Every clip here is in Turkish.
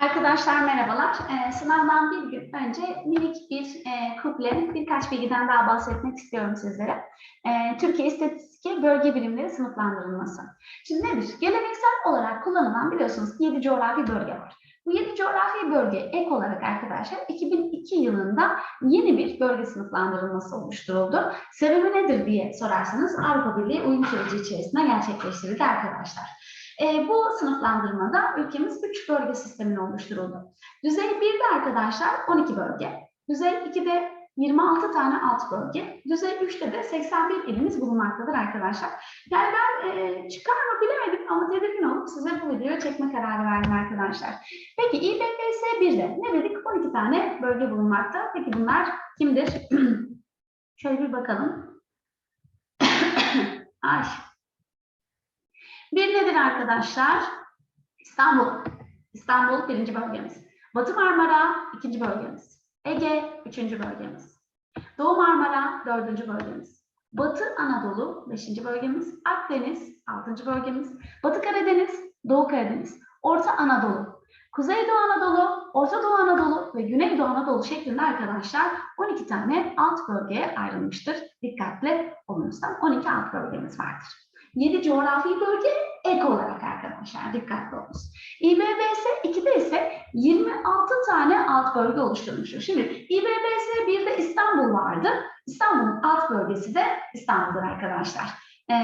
Arkadaşlar merhabalar. Ee, sınavdan bir gün önce minik bir e, kuple, birkaç bilgiden daha bahsetmek istiyorum sizlere. Ee, Türkiye İstatistik Bölge Birimleri sınıflandırılması. Şimdi nedir? Geleneksel olarak kullanılan biliyorsunuz 7 coğrafi bölge var. Bu 7 coğrafi bölge ek olarak arkadaşlar 2002 yılında yeni bir bölge sınıflandırılması oluşturuldu. Sebebi nedir diye sorarsanız Avrupa Birliği uyum süreci içerisinde gerçekleştirildi arkadaşlar. E, bu sınıflandırmada ülkemiz 3 bölge sistemini oluşturuldu. Düzey 1'de arkadaşlar 12 bölge, düzey 2'de 26 tane alt bölge, düzey 3'te de 81 ilimiz bulunmaktadır arkadaşlar. Yani ben e, çıkar mı bilemedim ama tedirgin olup size bu videoyu çekme kararı verdim arkadaşlar. Peki İBBS 1'de ne dedik? 12 tane bölge bulunmakta. Peki bunlar kimdir? Şöyle bir bakalım. Ay. Bir nedir arkadaşlar? İstanbul. İstanbul birinci bölgemiz. Batı Marmara ikinci bölgemiz. Ege üçüncü bölgemiz. Doğu Marmara dördüncü bölgemiz. Batı Anadolu beşinci bölgemiz. Akdeniz altıncı bölgemiz. Batı Karadeniz, Doğu Karadeniz. Orta Anadolu. Kuzeydoğu Anadolu, Orta Doğu Anadolu ve Güneydoğu Anadolu şeklinde arkadaşlar 12 tane alt bölgeye ayrılmıştır. Dikkatli olunuzdan 12 alt bölgemiz vardır. 7 coğrafi bölge ek olarak arkadaşlar dikkatli olunuz. İBBS 2'de ise 26 tane alt bölge oluşturmuştur. Şimdi İBBS 1'de İstanbul vardı. İstanbul'un alt bölgesi de İstanbul'dur arkadaşlar. Ee,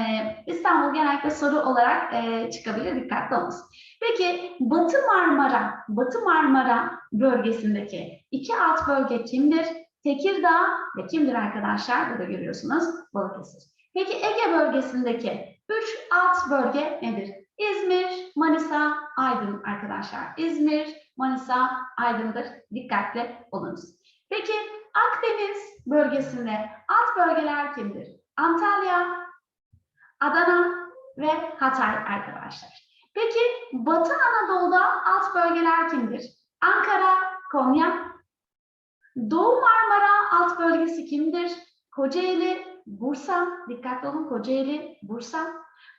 İstanbul genellikle soru olarak e, çıkabilir dikkatli olunuz. Peki Batı Marmara, Batı Marmara bölgesindeki iki alt bölge kimdir? Tekirdağ ve kimdir arkadaşlar? Burada görüyorsunuz Balıkesir. Peki Ege bölgesindeki üç alt bölge nedir? İzmir, Manisa, Aydın arkadaşlar. İzmir, Manisa, Aydın'dır. Dikkatli olunuz. Peki Akdeniz bölgesinde alt bölgeler kimdir? Antalya, Adana ve Hatay arkadaşlar. Peki Batı Anadolu'da alt bölgeler kimdir? Ankara, Konya. Doğu Marmara alt bölgesi kimdir? Kocaeli, Bursa. Dikkatli olun Kocaeli, Bursa.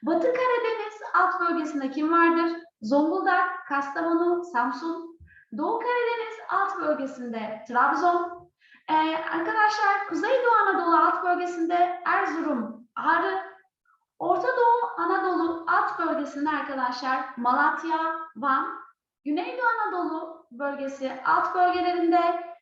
Batı Karadeniz alt bölgesinde kim vardır? Zonguldak, Kastamonu, Samsun. Doğu Karadeniz alt bölgesinde Trabzon. Ee, arkadaşlar Kuzeydoğu Anadolu alt bölgesinde Erzurum, Ağrı. Orta Doğu Anadolu alt bölgesinde arkadaşlar Malatya, Van. Güneydoğu Anadolu bölgesi alt bölgelerinde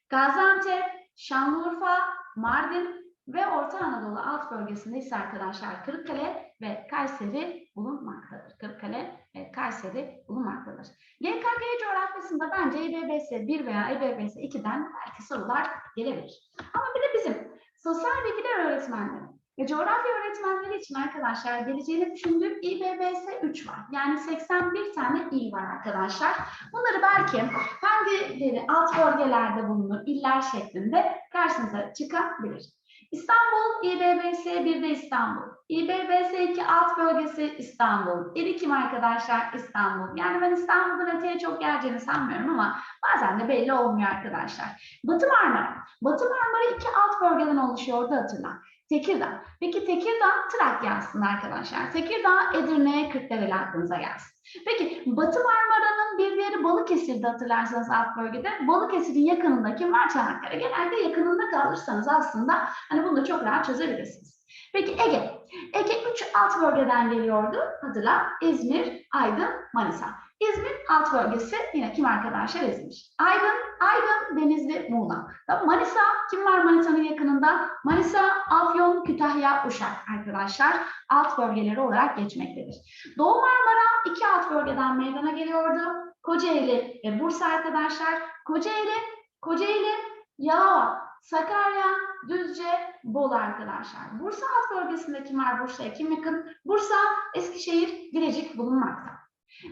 Gaziantep, Şanlıurfa, Mardin ve Orta Anadolu alt bölgesinde ise arkadaşlar Kırıkkale ve Kayseri bulunmaktadır. Kırıkkale ve Kayseri bulunmaktadır. GKG coğrafyasında bence İBBS 1 veya İBBS 2'den belki sorular gelebilir. Ama bir de bizim sosyal bilgiler öğretmenleri ve coğrafya öğretmenleri için arkadaşlar geleceğini düşündüğüm İBBS 3 var. Yani 81 tane il var arkadaşlar. Bunları belki hangileri alt bölgelerde bulunur, iller şeklinde karşınıza çıkabilir. İstanbul, İBBS 1'de İstanbul. İBBS 2 alt bölgesi İstanbul. İl kim arkadaşlar? İstanbul. Yani ben İstanbul'dan öteye çok geleceğini sanmıyorum ama bazen de belli olmuyor arkadaşlar. Batı Marmara. Batı Marmara iki alt bölgeden oluşuyordu hatırla. Tekirdağ. Peki Tekirdağ Trakya aslında arkadaşlar. Tekirdağ, Edirne, Kırklareli aklınıza gelsin. Peki Batı Marmara'nın bir diğeri Balıkesir'de hatırlarsanız alt bölgede. Balıkesir'in yakınında kim var Çanakkale? Genelde yakınında kalırsanız aslında hani bunu da çok rahat çözebilirsiniz. Peki Ege. Ege 3 alt bölgeden geliyordu. Hatırla İzmir, Aydın, Manisa. İzmir alt bölgesi yine kim arkadaşlar İzmir. Aydın, Aydın, Denizli, Muğla. Manisa kim var Manisa'nın yakınında? Manisa, Afyon, Kütahya, Uşak arkadaşlar alt bölgeleri olarak geçmektedir. Doğu Marmara iki alt bölgeden meydana geliyordu. Kocaeli ve Bursa arkadaşlar. Kocaeli, Kocaeli, Yalova, Sakarya, Düzce, Bolu arkadaşlar. Bursa alt bölgesinde kim var Bursa'ya kim yakın? Bursa, Eskişehir, Bilecik bulunmakta.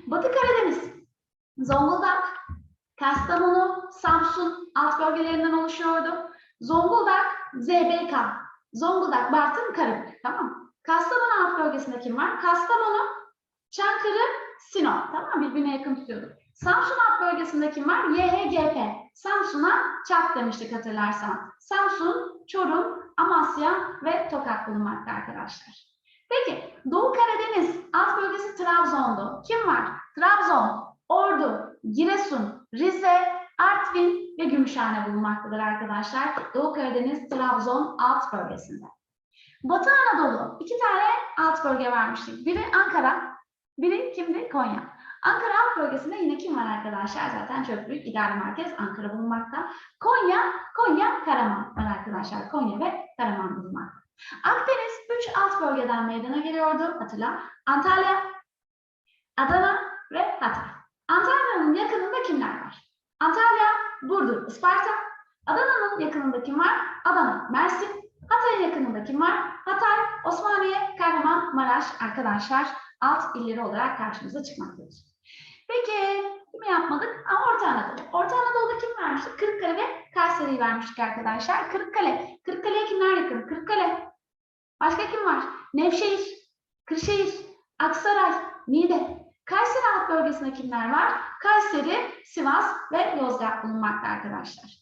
Batı Karadeniz, Zonguldak, Kastamonu, Samsun alt bölgelerinden oluşuyordu. Zonguldak, ZBK, Zonguldak, Bartın, Karabük. Tamam? Kastamonu alt bölgesinde kim var? Kastamonu, Çankırı, Sinop. Tamam mı? Birbirine yakın tutuyorduk. Samsun alt bölgesinde kim var? YHGP. Samsun'a Çak demiştik hatırlarsan. Samsun, Çorum, Amasya ve Tokat bulunmakta arkadaşlar. Peki Doğu Karadeniz alt bölgesi Trabzon'du. Kim var? Trabzon, Ordu, Giresun, Rize, Artvin ve Gümüşhane bulunmaktadır arkadaşlar. Doğu Karadeniz, Trabzon alt bölgesinde. Batı Anadolu iki tane alt bölge vermiştik. Biri Ankara, biri kimdi? Konya. Ankara alt bölgesinde yine kim var arkadaşlar? Zaten çok büyük idare merkez Ankara bulunmakta. Konya, Konya, Karaman var arkadaşlar. Konya ve Karaman bulunmakta. Akdeniz üç alt bölgeden meydana geliyordu. Hatırla. Antalya, Adana ve Hatay. Antalya'nın yakınında kimler var? Antalya, Burdur, Isparta. Adana'nın yakınında kim var? Adana, Mersin. Hatay'ın yakınında kim var? Hatay, Osmaniye, Kahramanmaraş arkadaşlar alt illeri olarak karşımıza çıkmaktadır. Peki kimi yapmadık? Aa, Orta Anadolu. Orta Anadolu'da kim vermiştik? Kırıkkale ve Kayseri'yi vermiştik arkadaşlar. Kırıkkale. Kırıkkale'ye kimler yakın? Kırıkkale. Başka kim var? Nevşehir, Kırşehir, Aksaray, Niğde. Kayseri alt bölgesinde kimler var? Kayseri, Sivas ve Yozgat bulunmakta arkadaşlar.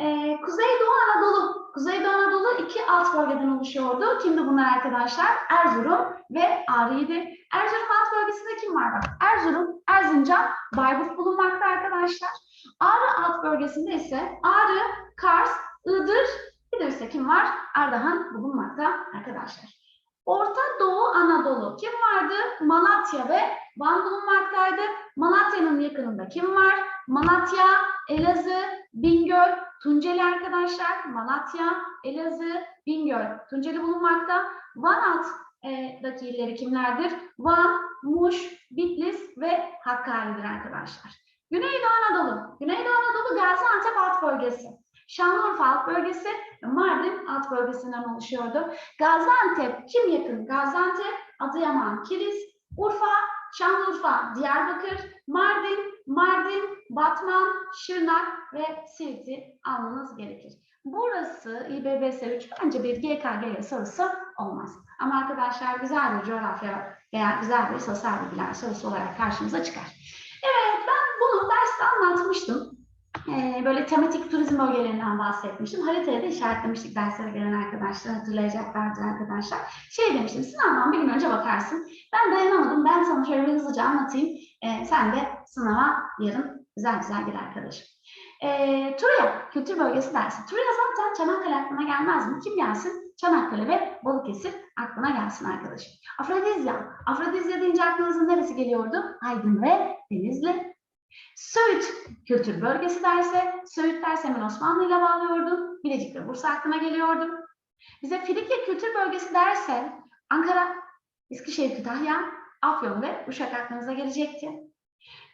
Ee, Kuzeydoğu Anadolu. Kuzeydoğu Anadolu iki alt bölgeden oluşuyordu. Kimdi bunlar arkadaşlar? Erzurum ve Ağrı'ydı. Erzurum alt bölgesinde kim var bak? Erzurum, Erzincan, Bayburt bulunmakta arkadaşlar. Ağrı alt bölgesinde ise Ağrı, Kars, Iğdır, bir ise kim var? Ardahan bulunmakta arkadaşlar. Orta Doğu Anadolu kim vardı? Malatya ve Van bulunmaktaydı. Malatya'nın yakınında kim var? Malatya, Elazığ, Bingöl, Tunceli arkadaşlar. Malatya, Elazığ, Bingöl, Tunceli bulunmakta. Van alttaki illeri kimlerdir? Van, Muş, Bitlis ve Hakkari'dir arkadaşlar. Güneydoğu Anadolu. Güneydoğu Anadolu Gaziantep alt bölgesi. Şanlıurfa alt bölgesi Mardin alt bölgesinden oluşuyordu. Gaziantep kim yakın? Gaziantep, Adıyaman, Kilis, Urfa, Şanlıurfa, Diyarbakır, Mardin, Mardin, Batman, Şırnak ve Siirt'i almanız gerekir. Burası İBBS 3 bence bir GKG sorusu olmaz. Ama arkadaşlar güzel bir coğrafya veya güzel bir sosyal bilgiler sorusu olarak karşımıza çıkar. Evet ben bunu derste anlatmıştım. Ee, böyle tematik turizm bölgelerinden bahsetmiştim. Haritaya da işaretlemiştik derslere gelen arkadaşlar hatırlayacaklardır arkadaşlar. Şey demiştim sınavdan bir gün önce bakarsın. Ben dayanamadım ben sana şöyle bir hızlıca anlatayım. Ee, sen de sınava yarın güzel güzel gir arkadaşım. Ee, Turya kültür bölgesi dersi. Turya zaten Çanakkale aklına gelmez mi? Kim gelsin? Çanakkale ve Balıkesir aklına gelsin arkadaşım. Afrodizya. Afrodizya deyince aklınıza neresi geliyordu? Aydın ve Denizli. Söğüt kültür bölgesi derse, Söğüt derse hemen Osmanlı bağlıyordum. Bilecik ve Bursa aklıma geliyordu. Bize Frikya kültür bölgesi derse Ankara, Eskişehir, Kütahya, Afyon ve Uşak aklınıza gelecekti.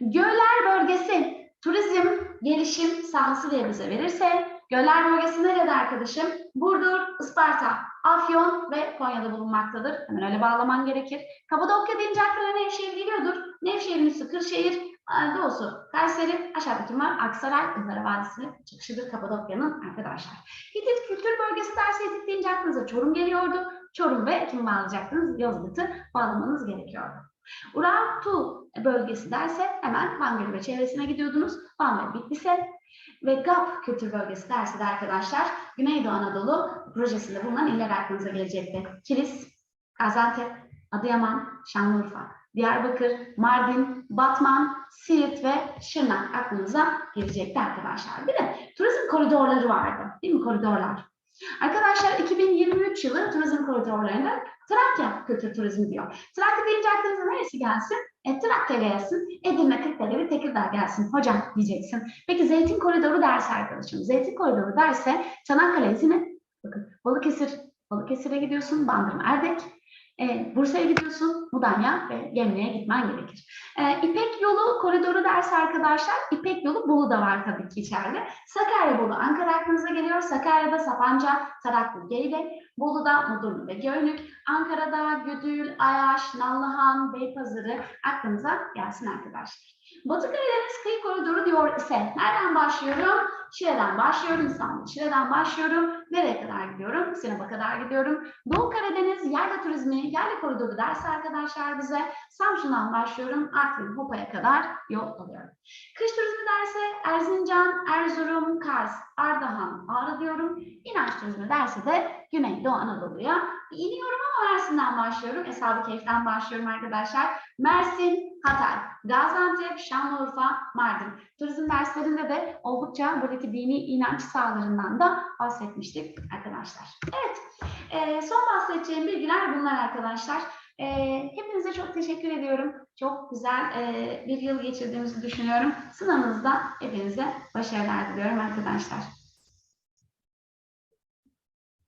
Göller bölgesi turizm gelişim sahası diye bize verirse Göller bölgesi nerede arkadaşım? Burdur, Isparta, Afyon ve Konya'da bulunmaktadır. Hemen öyle bağlaman gerekir. Kapadokya deyince aklına Nevşehir geliyordur. Nevşehir'in üstü Kırşehir, doğusu Kayseri, aşağıdaki var Aksaray, Ihlara Vadisi çıkışıdır Kapadokya'nın arkadaşlar. Hitit kültür bölgesi dersi Hitit deyince aklınıza Çorum geliyordu. Çorum ve kim bağlayacaktınız? Yozgat'ı bağlamanız gerekiyordu. Urartu bölgesi derse hemen Van Gölü ve çevresine gidiyordunuz. Van ve Bitlis'e ve GAP kültür bölgesi dersi de arkadaşlar Güneydoğu Anadolu projesinde bulunan iller aklınıza gelecekti. Kilis, Gaziantep, Adıyaman, Şanlıurfa, Diyarbakır, Mardin, Batman, Siirt ve Şırnak aklınıza gelecekti arkadaşlar. Bir de turizm koridorları vardı. Değil mi koridorlar? Arkadaşlar 2023 yılı turizm koridorlarında Trakya kültür turizmi diyor. Trakya deyince aklınıza neresi gelsin? E, Trakya gelsin, Edirne, Kırklareli ve Tekirdağ gelsin. Hocam diyeceksin. Peki zeytin koridoru derse arkadaşım. Zeytin koridoru derse Çanakkale, İzmir, bakın Balıkesir, Balıkesir'e gidiyorsun, Bandırma, Erdek, e, Bursa'ya gidiyorsun, Mudanya ve Gemli'ye gitmen gerekir. E, İpek yolu koridoru dersi arkadaşlar, İpek yolu Bolu da var tabii ki içeride. Sakarya Bolu, Ankara aklınıza geliyor. Sakarya'da Sapanca, Taraklı, Geydek, Bolu'da Mudurnu ve Göynük, Ankara'da Güdül, Ayaş, Nallıhan, Beypazarı aklınıza gelsin arkadaşlar. Batı Karadeniz kıyı koridoru diyor ise nereden başlıyorum? Şile'den başlıyorum, İstanbul Şile'den başlıyorum. Nereye kadar gidiyorum? Sinop'a kadar gidiyorum. Doğu Karadeniz yayla turizmi, yayla koridoru dersi arkadaşlar bize. Samsun'dan başlıyorum, Artvin, Hopa'ya kadar yol alıyorum. Kış turizmi derse Erzincan, Erzurum, Kars, Ardahan, Ağrı diyorum. İnanç turizmi derse de Güneydoğu Doğu Anadolu'ya. İniyorum ama Mersin'den başlıyorum. Eshab-ı Keyif'ten başlıyorum arkadaşlar. Mersin, Hatay, Gaziantep, Şanlıurfa, Mardin. Turizm derslerinde de oldukça buradaki dini inanç sahalarından da bahsetmiştik arkadaşlar. Evet, e, son bahsedeceğim bilgiler bunlar arkadaşlar. E, hepinize çok teşekkür ediyorum. Çok güzel e, bir yıl geçirdiğimizi düşünüyorum. Sınavınızda hepinize başarılar diliyorum arkadaşlar.